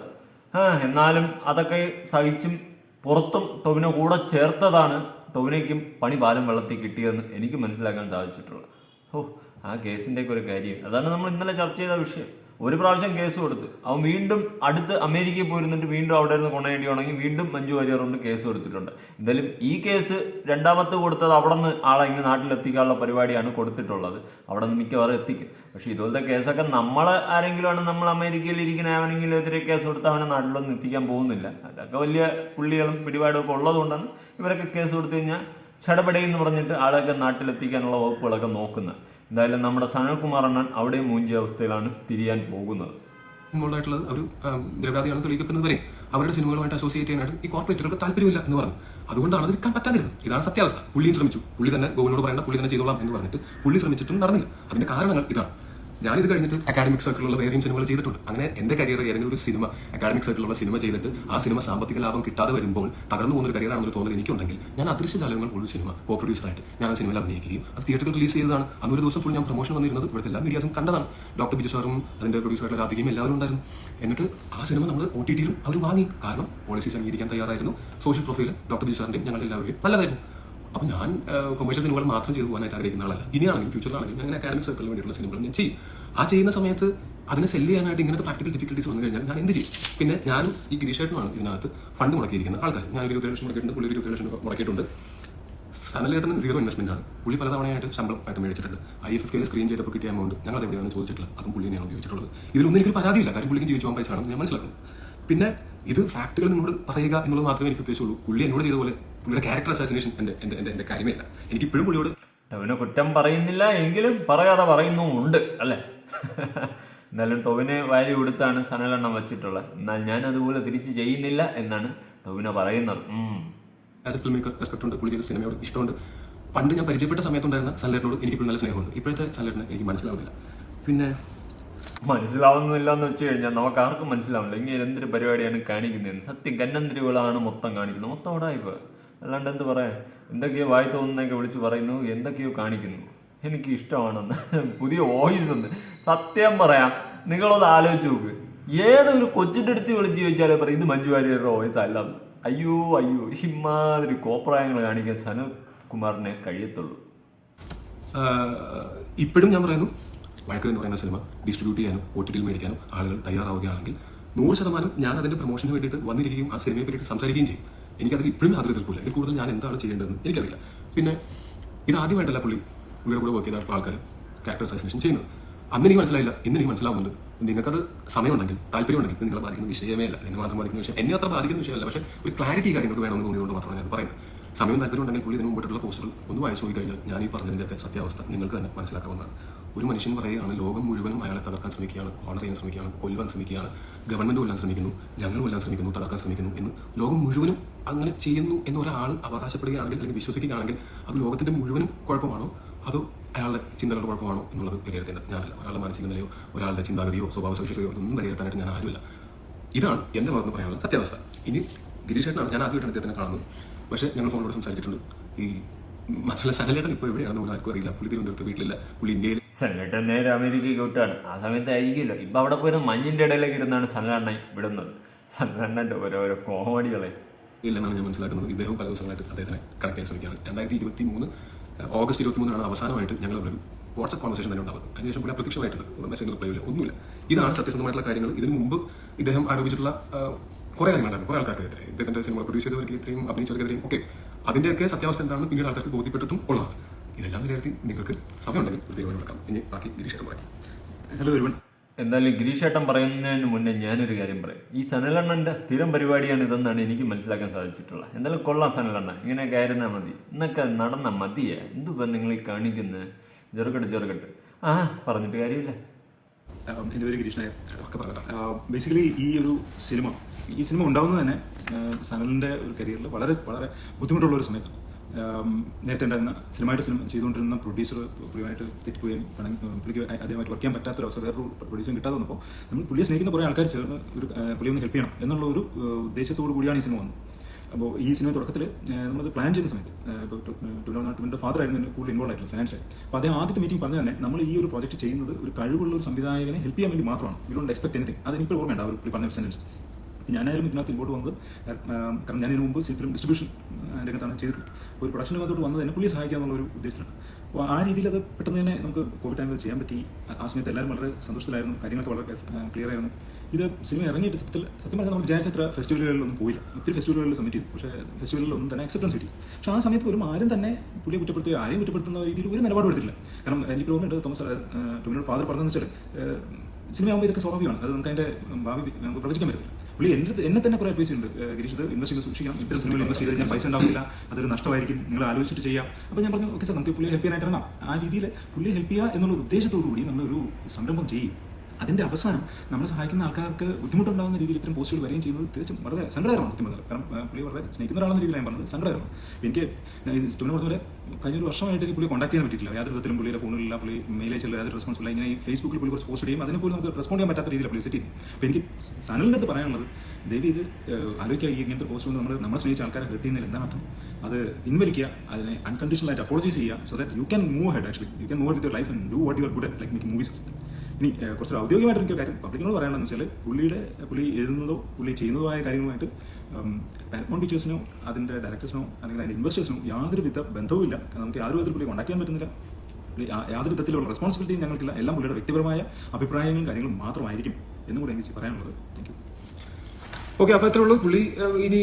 ആ എന്നാലും അതൊക്കെ സഹിച്ചും പുറത്തും ടൊവിനോ കൂടെ ചേർത്തതാണ് ടൊവിനോയ്ക്കും പണി പാലം വെള്ളത്തിൽ കിട്ടിയതെന്ന് എനിക്ക് മനസ്സിലാക്കാൻ സാധിച്ചിട്ടുള്ളത്. ഓ ആ കേസിന്റെയൊക്കെ ഒരു കാര്യം. അതാണ് നമ്മൾ ഇന്നലെ ചർച്ച ചെയ്ത വിഷയം. ഒരു പ്രാവശ്യം കേസ് കൊടുത്ത്. അവൻ വീണ്ടും അടുത്ത് അമേരിക്കയിൽ പോയിരുന്നിട്ട് വീണ്ടും അവിടെ നിന്ന് കൊണ്ടേണ്ടിയാണെങ്കിൽ വീണ്ടും മഞ്ജു വാര്യർ കൊണ്ട് കേസ് കൊടുത്തിട്ടുണ്ട്. എന്തായാലും ഈ കേസ് രണ്ടാമത്തെ കൊടുത്തത് അവിടെ നിന്ന് ആളെ ഇങ്ങ് നാട്ടിലെത്തിക്കാനുള്ള പരിപാടിയാണ് കൊടുത്തിട്ടുള്ളത്. അവിടെ നിന്ന് മിക്കവാറും എത്തിക്കും. പക്ഷേ ഇതുപോലത്തെ കേസൊക്കെ നമ്മൾ ആരെങ്കിലും ആണ് നമ്മൾ അമേരിക്കയിൽ ഇരിക്കുന്ന ആവനെങ്കിലും എതിരെ കേസ് കൊടുത്ത് അവനെ നാട്ടിലൊന്നും എത്തിക്കാൻ പോകുന്നില്ല. അതൊക്കെ വലിയ പുള്ളികളും പിടിപാടും ഒക്കെ ഉള്ളതുകൊണ്ടാണ് ഇവരൊക്കെ കേസ് കൊടുത്തു കഴിഞ്ഞാൽ ചടപടി എന്ന് പറഞ്ഞിട്ട് ആളൊക്കെ നാട്ടിലെത്തിക്കാനുള്ള വകുപ്പുകളൊക്കെ നോക്കുന്നത്. എന്തായാലും നമ്മുടെ സനൽകുമാർ അണ്ണൻ അവിടെ മൂഞ്ചിയ അവസ്ഥയിലാണ് തിരിയാൻ പോകുന്നത്. ഇൻവോൾവ് ഒരു അവർ നിരപരാധിയാണെന്ന് തെളിയിക്കപ്പെടുന്നത് വരെ അവരുടെ സിനിമകളുമായിട്ട് അസോസിയേറ്റ് ചെയ്യാനായിട്ട് ഈ കോർപ്പറേറ്റുകൾക്ക് താല്പര്യമില്ല എന്ന് പറഞ്ഞു. അതുകൊണ്ടാണ് അത് പറ്റാതിരുന്നത്. ഇതാണ് സത്യാവസ്ഥ. പുള്ളിയും ശ്രമിച്ചു. പുള്ളി തന്നെ ഗോവിനോട് പറയേണ്ട പുള്ളി തന്നെ ചെയ്തോളാം എന്ന് പറഞ്ഞിട്ട് പുള്ളി ശ്രമിച്ചിട്ടും നടന്നില്ല. അതിന്റെ കാരണങ്ങൾ ഇതാണ്. ഞാനിത് കഴിഞ്ഞിട്ട് അക്കാഡമിക് സർക്കിളിലുള്ള വേറെയും സിനിമകൾ ചെയ്തിട്ടുണ്ട്. അങ്ങനെ എന്റെ കരിയർ ഏതെങ്കിലും ഒരു സിനിമ അക്കാഡമിക് സർക്കിളിലുള്ള സിനിമ ചെയ്തിട്ട് ആ സിനിമ സാമ്പത്തിക ലാഭം കിട്ടാതെ വരുമ്പോൾ തകർന്നു പോകുന്ന ഒരു കരിയറാണെന്നൊരു തോന്നൽ എനിക്കുണ്ടെങ്കിൽ ഞാൻ അദൃശ്യ ജാലകങ്ങൾ ഉള്ള സിനിമ കോ പ്രൊഡ്യൂസറായിട്ട് ഞാൻ ആ സിനിമയിൽ അഭിനയിക്കുകയും അത് തിയേറ്ററിൽ റിലീസ് ചെയ്തതാണ്. അന്നൊരു ദിവസം ഫുൾ ഞാൻ പ്രൊമോഷൻ വന്നിരുന്നത് ഇവിടുത്തെ എല്ലാ മീഡിയാസും കണ്ടതാണ്. ഡോക്ടർ ബിജു സാറും അതിന്റെ പ്രൊഡ്യൂസറായിട്ടുള്ള രാധികയും എല്ലാവരും ഉണ്ടായിരുന്നു. എന്നിട്ട് ആ സിനിമ നമ്മൾ ഒ ടി ടിയിലും അവർ വാങ്ങി. കാരണം പോളിസീസ് അംഗീകരിക്കാൻ തയ്യാറായിരുന്നു. സോഷ്യൽ പ്രൊഫൈൽ ഡോക്ടർ ബിജു സാറിന്റെയും ഞങ്ങളുടെ എല്ലാവരുടെയും നല്ലതായിരുന്നു. അപ്പോൾ ഞാൻ കൊമേഴ്ഷ്യൽ സിനിമകൾ മാത്രം ചെയ്തു പോകാനായിട്ട് ആഗ്രഹിക്കുന്ന ആളല്ല. ഇനിയാണെങ്കിലും ഫ്യൂച്ചറിലാണെങ്കിലും ഞാൻ അക്കാഡമിക് സർക്കിളിന് വേണ്ടിയിട്ടുള്ള സിനിമകൾ ഞാൻ ചെയ്യും. ആ ചെയ്യുന്ന സമയത്ത് അതിനെ സെല്ല് ചെയ്യാനായിട്ട് ഇങ്ങനത്തെ പ്രാക്ടിക്കൽ ഡിഫിക്കൽട്ടീസ് വന്നു കഴിഞ്ഞാൽ ഞാൻ എന്ത് ചെയ്യും? പിന്നെ ഞാനും ഈ ഗിരീഷേട്ടനുമാണ് ഇതിനകത്ത് ഫണ്ട് മുടക്കിയിരിക്കുന്ന ആൾക്കാർ ഞാൻ ഒരു ഇരുപത്തി ലക്ഷം മുടക്കിയിട്ടുണ്ട് പുള്ളി ഒരു ഇരുപത്തി ലക്ഷം മുടക്കിയിട്ടുണ്ട്. സനലേട്ടന് സീറോ ഇൻവെസ്റ്റ്മെന്റ് ആണ്. പുള്ളി പലതവണയായിട്ട് ശമ്പളം ആയിട്ട് മേടിച്ചിട്ടുണ്ട്. ഐ എഫ് എഫ് സ്ക്രീൻ ചെയ്തപ്പോൾ കിട്ടിയ എമൗണ്ട് ഞങ്ങൾ എവിടെയാണ് ചോദിച്ചിട്ടുള്ളത് അതും പുള്ളി തന്നെയാണ് ഉപയോഗിച്ചിട്ടുള്ളത്. ഇതിലൊന്നും എനിക്കൊരു പരാതിയില്ല. കാര്യം പുള്ളിക്ക് ജീവിച്ചു പോകാൻ പൈസ ഞാൻ മനസ്സിലാക്കുന്നു. പിന്നെ ഇത് ഫാക്ടുകൾ നിങ്ങളോട് പറയുക എന്നുള്ളത് മാത്രമേ എനിക്ക് ഉദ്ദേശമുള്ളൂ പുള്ളി എന്നോട് ചെയ്ത പോലെ പുള്ളിയുടെ ക്യാരക്ടർ അസാസിനേഷൻ എന്റെ എന്റെ എന്റെ എന്റെ കാര്യമില്ല എനിക്ക് ഇപ്പോഴും പുള്ളിയോട് ടോവിനെ കുറ്റം പറയുന്നില്ല എങ്കിലും പറയാതെ പറയുന്നുമുണ്ട് അല്ലേ? എന്നാലും ടോവിനെ വാരി കൊടുത്താണ് സനലെണ്ണം വെച്ചിട്ടുള്ളത്. എന്നാൽ ഞാൻ അതുപോലെ തിരിച്ച് ചെയ്യുന്നില്ല എന്നാണ് ടോവിനെ പറയുന്നത്. As a film maker respect ഉണ്ട്. പുള്ളി ചെയ്ത സിനിമയോട് ഇഷ്ടമുണ്ട്. പണ്ട് ഞാൻ പരിചയപ്പെട്ട സമയത്തുണ്ടായിരുന്ന എനിക്ക് ഇപ്പോഴും നല്ല സ്നേഹമുണ്ട്. ഇപ്പോഴത്തെ സൺലൈറ്റിന് എനിക്ക് മനസ്സിലാവുന്നില്ല. പിന്നെ മനസ്സിലാവുന്നില്ല എന്ന് വെച്ച് കഴിഞ്ഞാൽ നമുക്ക് ആർക്കും മനസ്സിലാവില്ല. ഇങ്ങനെ എന്തൊരു പരിപാടിയാണ് കാണിക്കുന്നത് സത്യം കന്നന്തിരികളാണ് മൊത്തം കാണിക്കുന്നത്. മൊത്തം ഉടായിപ്പോ അല്ലാണ്ട് എന്ത് പറയാൻ എന്തൊക്കെയോ വായി തോന്നുന്നൊക്കെ വിളിച്ച് പറയുന്നു എന്തൊക്കെയോ കാണിക്കുന്നു. എനിക്ക് ഇഷ്ടമാണെന്ന്. പുതിയ വോയിസ് ഉണ്ട്. സത്യം പറയാം. നിങ്ങളൊന്ന് ആലോചിച്ച് നോക്ക്. ഏതൊരു കൊച്ചിന്റെ അടുത്ത് വിളിച്ച് ചോദിച്ചാലേ പറയും ഇത് മഞ്ജു വാര്യരുടെ വോയിസ് അല്ല അയ്യോ അയ്യോ ഇമാതിരി കോപ്രായങ്ങൾ കാണിക്കാൻ സനൽ കുമാറിനെ കഴിയത്തുള്ളൂ. ഇപ്പോഴും ഞാൻ പറയുന്നു വഴക്ക് എന്ന് പറയുന്ന സിനിമ ഡിസ്ട്രിബ്യൂട്ട് ചെയ്യാനും ഒ ടി ടിയിൽ മേടിക്കാനും ആളുകൾ തയ്യാറാവുകയാണെങ്കിൽ നൂറ് ശതമാനം ഞാൻ അതിന്റെ പ്രൊമോഷന് വേണ്ടിയിട്ട് വന്നിരിക്കുകയും ആ സിനിമയെ പറ്റിയിട്ട് സംസാരിക്കുകയും ചെയ്യും. എനിക്കതിൽ ഇപ്പോഴും യാതൊരു എതിർപ്പില്ല ഇതിൽ കൂടുതൽ ഞാൻ എന്താണ് ചെയ്യേണ്ടതെന്ന് എനിക്കറിയില്ല. പിന്നെ ഇത് ആദ്യമായിട്ടല്ല പുള്ളി പുള്ളിയുടെ കൂടെ വർക്ക് ചെയ്ത ആൾക്കാർ ക്യാരക്ടർ അസോസിയേഷൻ ചെയ്യുന്നത്. അന്ന് എനിക്ക് മനസ്സിലായില്ല. ഇന്ന് എനിക്ക് മനസ്സിലാവുന്നുണ്ട്. നിങ്ങൾക്കത് സമയമുണ്ടെങ്കിൽ താല്പര്യമുണ്ടെങ്കിൽ നിങ്ങളെ ബാധിക്കുന്ന വിഷയമേ അല്ല. എന്നെ മാത്രം ബാധിക്കുന്ന വിഷയം എന്നെ അത്ര ബാധിക്കുന്ന വിഷയമല്ല. പക്ഷേ ഒരു ക്ലാരിറ്റി കാര്യങ്ങൾക്ക് വേണമെന്ന് തോന്നിയതുകൊണ്ട് മാത്രമാണ് ഞാൻ പറയുന്നത്. സമയം താല്പര്യം ഉണ്ടെങ്കിൽ പുള്ളി ഇതിന് മുമ്പിട്ടുള്ള പോസ്റ്റുകൾ ഒന്ന് വായിച്ചു നോക്കി കഴിഞ്ഞാൽ ഞാൻ ഈ പറഞ്ഞതിന്റെയൊക്കെ സത്യാവസ്ഥ നിങ്ങൾക്ക് തന്നെ മനസ്സിലാക്കാവുന്നതാണ്. ഒരു മനുഷ്യൻ പറയുകയാണ് ലോകം മുഴുവനും അയാളെ തകർക്കാൻ ശ്രമിക്കുകയാണ് കോർണർ ചെയ്യാൻ ശ്രമിക്കുകയാണ് കൊല്ലുവാൻ ശ്രമിക്കുകയാണ് ഗവൺമെന്റ് കൊല്ലാൻ ശ്രമിക്കുന്നു ഞങ്ങൾ കൊല്ലാൻ ശ്രമിക്കുന്നു തകർക്കാൻ ശ്രമിക്കുന്നു എന്ന് ലോകം മുഴുവനും അങ്ങനെ ചെയ്യുന്നു എന്ന് ഒരാൾ അവകാശപ്പെടുകയാണെങ്കിൽ അല്ലെങ്കിൽ വിശ്വസിക്കുകയാണെങ്കിൽ അത് ലോകത്തിന്റെ മുഴുവനും കുഴപ്പമാണോ? അതോ അയാളുടെ ചിന്തകളുടെ കുഴപ്പമാണോ എന്നുള്ളത് വിലയിരുത്തേണ്ടത്. ഞാനല്ല ഒരാളുടെ മാനസിക നിലയോ ഒരാളുടെ ചിന്താഗതിയോ സ്വഭാവ സവിശേഷതയോ ഇതൊന്നും വിലയിരുത്താനായിട്ട് ഞാൻ ആരുമില്ല. ഇതാണ് എന്റെ ഭാഗത്ത് പറയാനുള്ള സത്യാവസ്ഥ. ഇനി ഗിരീഷേട്ടനാണ് ഞാൻ ആദ്യമായിട്ടാണ് അദ്ദേഹത്തിനെ കാണുന്നു പക്ഷേ ഞങ്ങൾ ഫോണിലൂടെ സംസാരിച്ചിട്ടുണ്ട്. ഈ മാത്രമല്ല സനലേട്ടൻ ഇപ്പോൾ എവിടെയാണെന്ന് പോലും ആർക്കും അറിയില്ല. പുള്ളി തിരുവനന്തപുരത്ത് വീട്ടിലില്ല. പുള്ളി ഇന്ത്യയിൽ സനലേട്ടൻ നേരെ അമേരിക്കയ്ക്ക് വിട്ടാണ്. ആ സമയത്ത് ഇപ്പം അവിടെ പോയി മഞ്ഞിന്റെ ഇടയിലേക്ക് ഇരുന്നാണ് സനലേണ്ണ വിടുന്നത്. സനലേണ്ണന്റെ ഓരോരോ കോമഡികളെ. ഇല്ലെന്നാണ് ഞാൻ മനസ്സിലാക്കുന്നത് ഇദ്ദേഹം പല ദിവസങ്ങളായിട്ട് അദ്ദേഹത്തിനെ കണക്ട് ചെയ്യാൻ ശ്രമിക്കുകയാണ്. രണ്ടായിരത്തി ഇരുപത്തി മൂന്ന് ഓഗസ്റ്റ് ഇരുപത്തി മൂന്നാണ് അവസാനമായിട്ട് ഞങ്ങൾ ഒരു വാട്സപ്പ് കോൺവെർസേഷൻ തന്നെ ഉണ്ടാവുക അതിനുശേഷം പുള്ളി അപ്രത്യക്ഷമായിട്ടുണ്ട്. മെസ്സേജ് റിപ്ലൈ ഇല്ല ഒന്നുമില്ല. ഇതാണ് സത്യസന്ധമായിട്ടുള്ള കാര്യങ്ങൾ. ഇതിനു മുമ്പ് ഇദ്ദേഹം ആരോപിച്ചിട്ടുള്ള കുറേ കാര്യങ്ങളുണ്ടായിരുന്നു കുറേ ആൾക്കാർക്കെതിരെ ഇദ്ദേഹത്തിന്റെ സിനിമ പ്രൊഡ്യൂസ് ചെയ്തവർക്കെതിരെയും അഭിനയിച്ചവർക്കെതിരെയും ഒക്കെ അതിന്റെയൊക്കെ സത്യാവസ്ഥ എന്താണെന്ന് പിന്നീട് ആൾക്കാർക്ക് ബോധ്യപ്പെട്ടിട്ടും ഉള്ളതാണ്. ഇതെല്ലാം വിലയിരുത്തി നിങ്ങൾക്ക് സമയമുണ്ടെങ്കിൽ ഒരു തീരുമാനമെടുക്കാം ഇനി ബാക്കി ഗിരീഷ് പറയാം. ഹലോ എവരിവൺ എന്തായാലും ഗിരീഷേട്ടൻ പറയുന്നതിന് മുന്നേ ഞാനൊരു കാര്യം പറയാം. ഈ സനലണ്ണന്റെ സ്ഥിരം പരിപാടിയാണ് ഇതെന്നാണ് എനിക്ക് മനസ്സിലാക്കാൻ സാധിച്ചിട്ടുള്ളത്. എന്തായാലും കൊള്ളാം സനലണ്ണ. ഇങ്ങനെ കയറുന്നാൽ മതി. എന്നൊക്കെ നടന്ന മതിയെ. എന്തുവാ നിങ്ങൾ ഈ കാണിക്കുന്നത് ചെറുക്കട്ട് ചെറുക്കട്ട് ആ പറഞ്ഞിട്ട് കാര്യമില്ല. എന്റെ പേര് ഗിരീഷ് നായർ ഒക്കെ പറഞ്ഞോ ബേസിക്കലി ഈ ഒരു സിനിമ ഈ സിനിമ ഉണ്ടാകുന്നത് തന്നെ സനലിന്റെ ഒരു കരിയറിൽ വളരെ വളരെ ബുദ്ധിമുട്ടുള്ള ഒരു സമയത്താണ്. നേരത്തെ ഉണ്ടായിരുന്ന സിനിമയുടെ സിനിമ ചെയ്തുകൊണ്ടിരുന്ന പ്രൊഡ്യൂസർ പുള്ളിയുമായിട്ട് തെറ്റിപ്പോയും പുള്ളിക്ക് അദ്ദേഹമായിട്ട് വർക്ക് ചെയ്യാൻ പറ്റാത്തൊരു അവസരം വേറൊരു പ്രൊഡ്യൂസർ കിട്ടാതെ വന്നപ്പോൾ നമ്മൾ പുള്ളിയെ സ്നേഹിക്കുന്ന കുറേ ആൾക്കാർ ചേർന്ന് ഒരു പുള്ളി ഒന്ന് ഹെൽപ്പ് ചെയ്യണം എന്നുള്ള ഒരു ഉദ്ദേശത്തോടു കൂടിയാണ് ഈ സിനിമ വന്നത്. അപ്പോൾ ഈ സിനിമ തുടക്കത്തിൽ നമ്മൾ പ്ലാൻ ചെയ്യുന്ന സമയത്ത് ഇപ്പോൾ ടൂർണമെന്റിന്റെ ഫാദർ ആയിരുന്നു കൂടുതൽ ഇൻവോൾവ് ആയിട്ടുള്ള ഫിനാൻസ് അപ്പോൾ അദ്ദേഹം ആദ്യത്തെ മീറ്റിംഗ് പറഞ്ഞ തന്നെ നമ്മൾ ഈ ഒരു പ്രോജക്റ്റ് ചെയ്യുന്നത് ഒരു കഴിവുള്ള ഒരു സംവിധായകനെ ഹെൽപ്പ് ചെയ്യാൻ വേണ്ടി മാത്രമാണ്. വി ഡോണ്ട് എക്സ്പെക്ട് എനിത്തിങ് അതെനിക്ക് ഓർമ്മയുണ്ട് അവർ പറഞ്ഞ സെന്റൻസ് ഞാനായാലും ഇതിനകത്ത് ഇങ്ങോട്ട് വന്നത് കാരണം ഞാൻ ഇതിനു മുമ്പ് ഫിലിം ഡിസ്ട്രിബ്യൂഷൻ രംഗത്താണ് ചെയ്തിട്ടുള്ളത്. ഒരു പ്രൊഡക്ഷൻ രംഗത്തോട്ട് വന്നത് തന്നെ പുള്ളിയെ സഹായിക്കുക എന്നുള്ള ഒരു ഉദ്ദേശത്തിലാണ്. അപ്പോൾ ആ രീതിയിൽ അത് പെട്ടെന്ന് തന്നെ നമുക്ക് കോവിഡ് ടൈമിൽ ചെയ്യാൻ പറ്റി. ആ- സമയത്ത് എല്ലാവരും വളരെ സന്തോഷത്തിലായിരുന്നു. കാര്യങ്ങളൊക്കെ വളരെ ക്ലിയർ ആയിരുന്നു. ഇത് സിനിമ ഇറങ്ങിയിട്ട് സത്യത്തിൽ സത്യം പറഞ്ഞാൽ നമ്മൾ വിചാരിച്ച അത്ര ഫെസ്റ്റിവലുകളിലൊന്നും പോയില്ല. ഒത്തിരി ഫെസ്റ്റിവലുകളിൽ സബ്മിറ്റ് ചെയ്തു. പക്ഷേ ഫെസ്റ്റിവലുകളിലൊന്നും തന്നെ അക്സെപ്റ്റൻസ് കിട്ടി. പക്ഷേ ആ സമയത്ത് ഒരു ആരും തന്നെ പുള്ളിയെ കുറ്റപ്പെടുത്തുക ആരെയും കുറ്റപ്പെടുത്തുന്ന രീതിയിൽ ഒരു നിലപാട് എടുത്തില്ല കാരണം എനിക്ക് തോന്നുന്നുണ്ട് തോമസ് ടോമിനോട് ഫാദർ പറഞ്ഞതെന്ന് വെച്ചാൽ സിനിമയാകുമ്പോൾ ഇതൊക്കെ സ്വാഭാവികമാണ്. അത് നമുക്ക് അതിന്റെ ഭാവി നമുക്ക് പ്രവചിക്കാൻ പറ്റില്ല പുള്ളി എന്റെ എന്നെ തന്നെ കുറേ അഡ്വൈസ് ഉണ്ട്. ഗിരീഷ് ഇത് ഇൻവെസ്റ്റ് ചെയ്ത് സൂക്ഷിക്കണം. ഇത്തരം സിനിമയിൽ ഇൻവെസ്റ്റ് ചെയ്ത് കഴിഞ്ഞാൽ പൈസ ഉണ്ടാവില്ല. അതൊരു നഷ്ടമായിരിക്കും. നിങ്ങൾ ആലോചിച്ചിട്ട് ചെയ്യാം. അപ്പോൾ ഞാൻ പറഞ്ഞു ഓക്കെ സാർ നമുക്ക് പുള്ളിയെ ഹെൽപ്പ് ചെയ്യാനായിട്ട് ആ രീതിയിൽ പുള്ളിയെ ഹെൽപ്പ് ചെയ്യുക എന്നുള്ള ഉദ്ദേശത്തോടു കൂടി നമ്മളൊരു സംരംഭം ചെയ്യും. അതിന്റെ അവസാനം നമ്മളെ സഹായിക്കുന്ന ആൾക്കാർക്ക് ബുദ്ധിമുട്ടുണ്ടാകുന്ന രീതിയിൽ ഇത്തരം പോസ്റ്റുകൾ വരികയും ചെയ്യുന്നത് തികച്ചും വളരെ സങ്കടകരമാണ് സത്യം പറഞ്ഞത് കാരണം പുള്ളി വളരെ സ്നേഹിക്കുന്ന ഒരാളെന്ന രീതിയിൽ ഞാൻ പറഞ്ഞത്. സങ്കടകരമാണ്. എനിക്ക് സ്റ്റുഡിയോ പറഞ്ഞ പോലെ കഴിഞ്ഞ ഒരു വർഷമായിട്ട് എനിക്ക് പുള്ളി കോൺടാക്ട് ചെയ്യാൻ പറ്റിയിട്ടില്ല. യാതൊരു വിധത്തിലും പുള്ളിയുടെ ഫോണിലില്ല പുള്ളി മെയിൽ അയച്ചില്ല യാതൊരു റെസ്പോൺസ് ഇല്ല. ഇങ്ങനെ ഈ ഫേസ്ബുക്കിൽ പുള്ളി കുറച്ച് പോസ്റ്റ് ചെയ്യും. അതിനെ പോലും നമുക്ക് റെസ്പോണ്ട് ചെയ്യാൻ പറ്റാത്ത രീതിയിൽ പുള്ളി സെറ്റ് ചെയ്യും അപ്പോൾ എനിക്ക് സനലിന്റെ അടുത്ത് പറയാനുള്ളത് ദയവ് ഇത് ആലോചിക്കുക. ഈ ഇങ്ങനത്തെ പോസ്റ്റ് കൊണ്ട് നമ്മൾ നമ്മളെ സ്നേഹിച്ച ആൾക്കാരെ ഹെർട്ട് ചെയ്യുന്നതിൽ എന്താണ് അർത്ഥം? അത് പിൻവലിക്കുക അതിനെ അൺകണ്ടീഷണൽ ആയിട്ട് അപ്പോളജൈസ് ചെയ്യുക so that you can move head actually you can move with your life and do what you are good like make movies ഇനി കുറച്ച് ഔദ്യോഗികമായിട്ട് എനിക്ക് കാര്യം പബ്ലിക്കിനോട് പറയാനെന്ന് വെച്ചാൽ പുള്ളിയുടെ പുള്ളി എഴുതുന്നതോ പുള്ളി ആയ കാര്യങ്ങളുമായിട്ട് പാരമോൺ ടീച്ചേഴ്സിനോ അതിന്റെ ഡയറക്ടേഴ്സിനോ അല്ലെങ്കിൽ അതിന്റെ ഇൻവെസ്റ്റേഴ്സിനോ യാതൊരു വിധ ബന്ധവുമില്ല നമുക്ക് യാതൊരു വിധത്തിൽ പുള്ളി കോൺടാക്ട് ചെയ്യാൻ പറ്റുന്നില്ല. യാതൊരു വിധത്തിലുള്ള റെസ്പോൺസിബിലിറ്റിയും ഞങ്ങൾക്കില്ല. എല്ലാം പുള്ളിയുടെ വ്യക്തിപരമായ അഭിപ്രായങ്ങളും കാര്യങ്ങളും മാത്രമായിരിക്കും എന്നും കൂടെ എനിക്ക് പറയാനുള്ളത്. താങ്ക് ഓക്കെ അപ്പോൾ അത്രേ ഉള്ളൂ. പുള്ളി ഇനി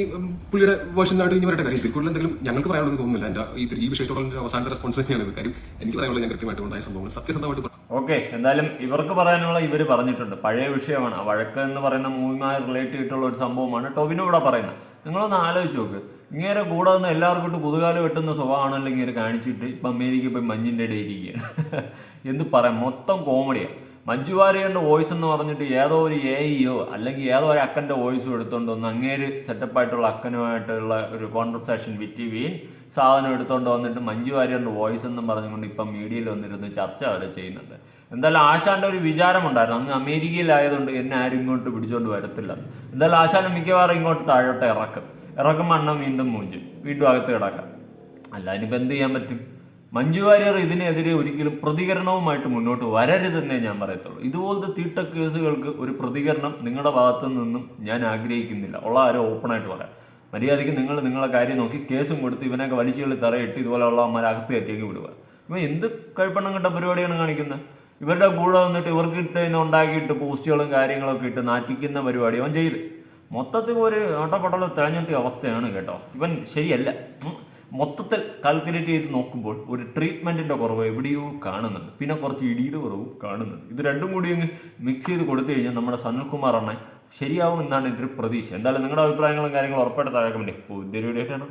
പുള്ളിയുടെ വേർഷനായിട്ട് ഇനി വരട്ടെ. കാര്യം ഇതിൽ കൂടുതൽ എന്തെങ്കിലും ഞങ്ങൾക്ക് പറയാനുള്ളത് തോന്നുന്നില്ല. എന്റെ ഈ വിഷയത്തോളം അവസാനത്തെ റെസ്പോൺസ് തന്നെയാണ് ഇത്. കാര്യം എനിക്ക് പറയാനുള്ളത് ഞാൻ കൃത്യമായിട്ട് ഉണ്ടായ സംഭവങ്ങൾ സത്യസന്ധമായിട്ട് ഓക്കെ എന്തായാലും ഇവർക്ക് പറയാനുള്ള ഇവർ പറഞ്ഞിട്ടുണ്ട്. പഴയ വിഷയമാണ്. വഴക്ക് എന്ന് പറയുന്ന മൂവിമായി റിലേറ്റ് ചെയ്തിട്ടുള്ള ഒരു സംഭവമാണ് ടോവിനോ ഇവിടെ പറയുന്നത്. നിങ്ങളൊന്ന് ആലോചിച്ച് നോക്ക്. ഇങ്ങനെ കൂടെ നിന്ന് എല്ലാവർക്കും ഇട്ട് പുതുകാലം വെട്ടുന്ന സ്വഭാവമാണല്ലോ ഇങ്ങനെ കാണിച്ചിട്ട് ഇപ്പം അമേരിക്ക പോയി മഞ്ഞിന്റെ ഇടയിൽ ഇരിക്കുകയാണ്. എന്ത് പറയാം? മൊത്തം കോമഡിയാണ് മഞ്ജു വാര്യരുടെ വോയിസ് എന്ന് പറഞ്ഞിട്ട് ഏതോ ഒരു എ ഇയോ അല്ലെങ്കിൽ ഏതോ ഒരു അക്കന്റെ വോയിസും എടുത്തോണ്ട് വന്ന് അങ്ങേര് സെറ്റപ്പായിട്ടുള്ള അക്കനുമായിട്ടുള്ള ഒരു കോൺവെർസേഷൻ വിറ്റുകയും സാധനം എടുത്തോണ്ട് വന്നിട്ട് മഞ്ജു വാര്യരുടെ വോയിസ് എന്നും പറഞ്ഞുകൊണ്ട് ഇപ്പം മീഡിയയിൽ വന്നിരുന്ന് ചർച്ച വരെ ചെയ്യുന്നുണ്ട്. എന്തായാലും ആശാന്റെ ഒരു വിചാരമുണ്ടായിരുന്നു. അങ്ങ് അമേരിക്കയിലായതുകൊണ്ട് എന്നെ ആരും ഇങ്ങോട്ട് പിടിച്ചോണ്ട് വരത്തില്ല. എന്തായാലും ആശാനെ മിക്കവാറും ഇങ്ങോട്ട് താഴോട്ട് ഇറക്കും. ഇറക്കുമ്പോൾ അണ്ണൻ വീണ്ടും മൂഞ്ചും. വീണ്ടും അകത്ത് കിടക്കാം. അല്ല ഇനിയിപ്പോൾ എന്ത് ചെയ്യാൻ പറ്റും? മഞ്ജു വാര്യർ ഇതിനെതിരെ ഒരിക്കലും പ്രതികരണവുമായിട്ട് മുന്നോട്ട് വരരുതെന്നേ ഞാൻ പറയത്തുള്ളൂ. ഇതുപോലത്തെ തീട്ട കേസുകൾക്ക് ഒരു പ്രതികരണം നിങ്ങളുടെ ഭാഗത്തു നിന്നും ഞാൻ ആഗ്രഹിക്കുന്നില്ല. ഉള്ള ആരും ഓപ്പണായിട്ട് പറയാം. മര്യാദയ്ക്ക് നിങ്ങൾ നിങ്ങളെ കാര്യം നോക്കി കേസും കൊടുത്ത് ഇവനൊക്കെ വലിച്ചുകളിൽ തറയിട്ട് ഇതുപോലെയുള്ള അമ്മമാരെ അകത്ത് കയറ്റിയേക്ക് വിടുക. ഇവൻ എന്ത് കഴിപ്പണം കിട്ട പരിപാടിയാണ് കാണിക്കുന്നത് ഇവരുടെ കൂടെ വന്നിട്ട് ഇവർക്ക് ഇട്ട് ഉണ്ടാക്കിയിട്ട് പോസ്റ്റുകളും കാര്യങ്ങളൊക്കെ ഇട്ട് നാറ്റിക്കുന്ന പരിപാടി അവൻ ചെയ്ത്. മൊത്തത്തിൽ ഒരു ഓട്ടപ്പെട്ടുള്ള തേഞ്ഞിട്ട് അവസ്ഥയാണ് കേട്ടോ. ഇവൻ ശരിയല്ല. മൊത്തത്തിൽ കാൽക്കുലേറ്റ് ചെയ്ത് നോക്കുമ്പോൾ ഒരു ട്രീറ്റ്മെന്റിന്റെ കുറവ് എവിടെയോ കാണുന്നുണ്ട്. പിന്നെ കുറച്ച് ഇടിയുടെ കുറവും കാണുന്നുണ്ട്. ഇത് രണ്ടും കൂടി അങ്ങ് മിക്സ് ചെയ്ത് കൊടുത്തു കഴിഞ്ഞാൽ നമ്മുടെ സനൽകുമാർ അണ്ണൻ ശരിയാവും എന്നാണ് എന്റെ ഒരു പ്രതീക്ഷ. എന്തായാലും നിങ്ങളുടെ അഭിപ്രായങ്ങളും കാര്യങ്ങളും ഉറപ്പായിട്ട് താഴെ കമന്റ് ഇപ്പോൾ ഇതൊരു വീഡിയോ ആയിട്ടാണ്.